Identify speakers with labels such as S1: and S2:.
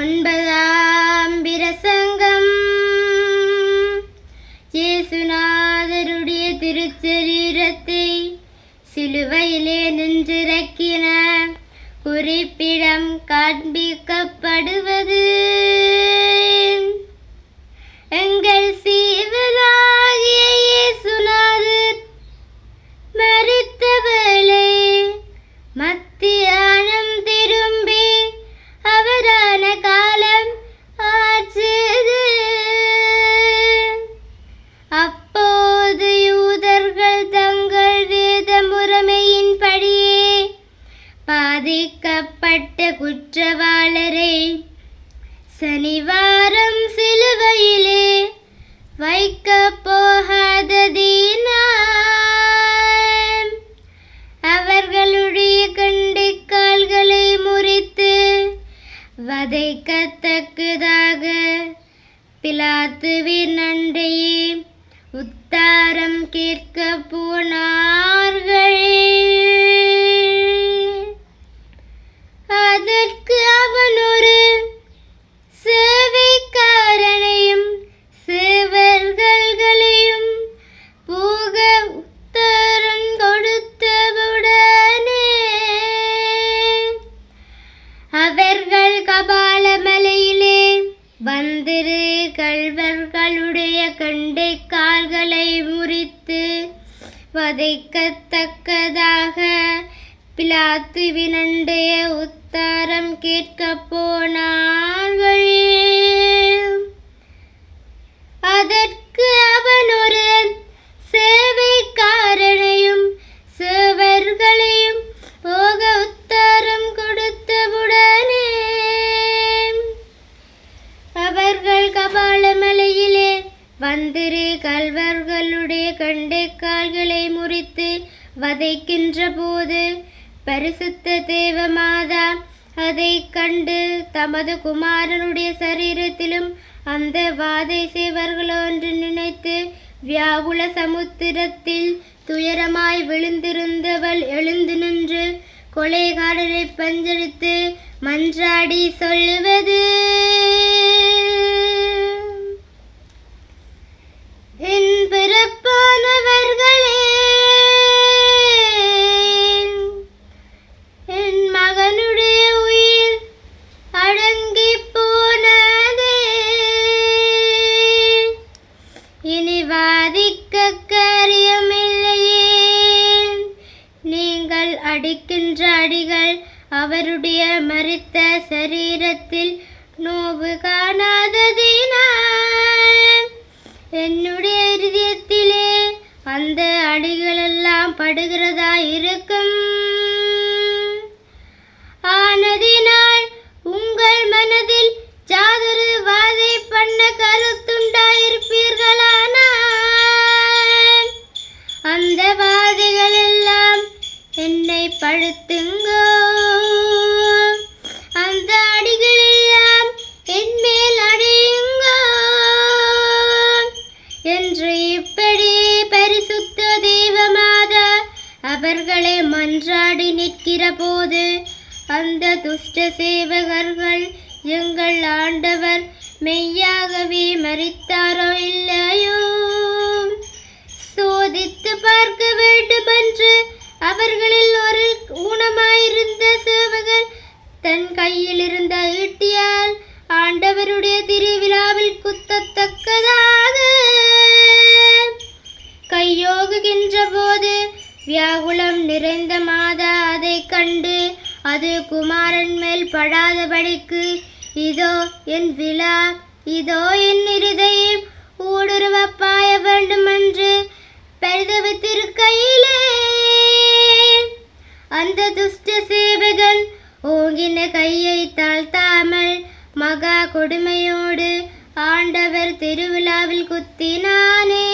S1: ஒன்பதாம் பிரசங்கம். இயேசுநாதருடைய திருச்சரீரத்தை சிலுவையிலே நின்றிறக்கின குறிப்பிடம் காண்பிக்கப்படுவது குற்றவாளரே சனிவாரம் சிலுவையிலே வைக்க போகாததினால் அவர்களுடைய கண்டைக்கால்களை முறித்து வதைக்கத்தக்கதாக பிலாத்துவின் அண்டையே உத்தாரம் கேட்க போனார்களே. கால்களை முறித்து வதைக்கத்தக்கதாக. பிலாத்துவினண்டைய உத்தாரம் கேட்க போனார்கள் அதற்கு அவன் ஒரு சேவைக்காரனையும் சேவர்களையும் போக உத்தாரம் கொடுத்தவுடனே அவர்கள் கபால் வந்திரு கல்வர்களுடைய கண்டை கால்களை முறித்து வதைக்கின்ற போது பரிசுத்த தேவமாதா அதை கண்டு தமது குமாரனுடைய சரீரத்திலும் அந்த வாதை சேவர்கள் நினைத்து வியாகுல சமுத்திரத்தில் துயரமாய் விழுந்திருந்தவள் எழுந்து நின்று கொலைகாரரை பஞ்சரித்து மன்றாடி சொல்லுவது. அடிக்கின்ற அடிகள் அவருடைய மறித்த சரீரத்தில் நோவு காணாததினால் என்னுடைய இருதயத்திலே அந்த அடிகளெல்லாம் படுகிறதா இருக்கும்? படுத்துங்கோ. அந்த அடிகள் எல்லாம் என் மேல் அடையுங்கோ. என்று இப்படி பரிசுத்த தெய்வமாதா அவர்களை மன்றாடி நிற்கிற போது அந்த துஷ்ட சேவகர்கள் எங்கள் ஆண்டவர் மெய்யாகவே மறித்தாரோ இல்லையோ? சோதித்து பார்க்க வேண்டுமென்று அவர்களை இருந்த ஈட்டியால் ஆண்டவருடைய திருவிழாவில் குத்தத்தக்கதாக. கையோகுகின்ற போது வியாகுலம் நிறைந்த மாதா அதை கண்டு அது குமாரன் மேல் படாதபடிக்கு இதோ என் விழா இதோ என் இருதயம் ஊடுருவ பாய வேண்டும் என்று பரிதவித்திருக்கையிலே. அந்த துஷ்ட சேவகன் ஓங்கின கையை தாழ்த்தாமல் மகா கொடுமையோடு ஆண்டவர் திருவிழாவில் குத்தினானே.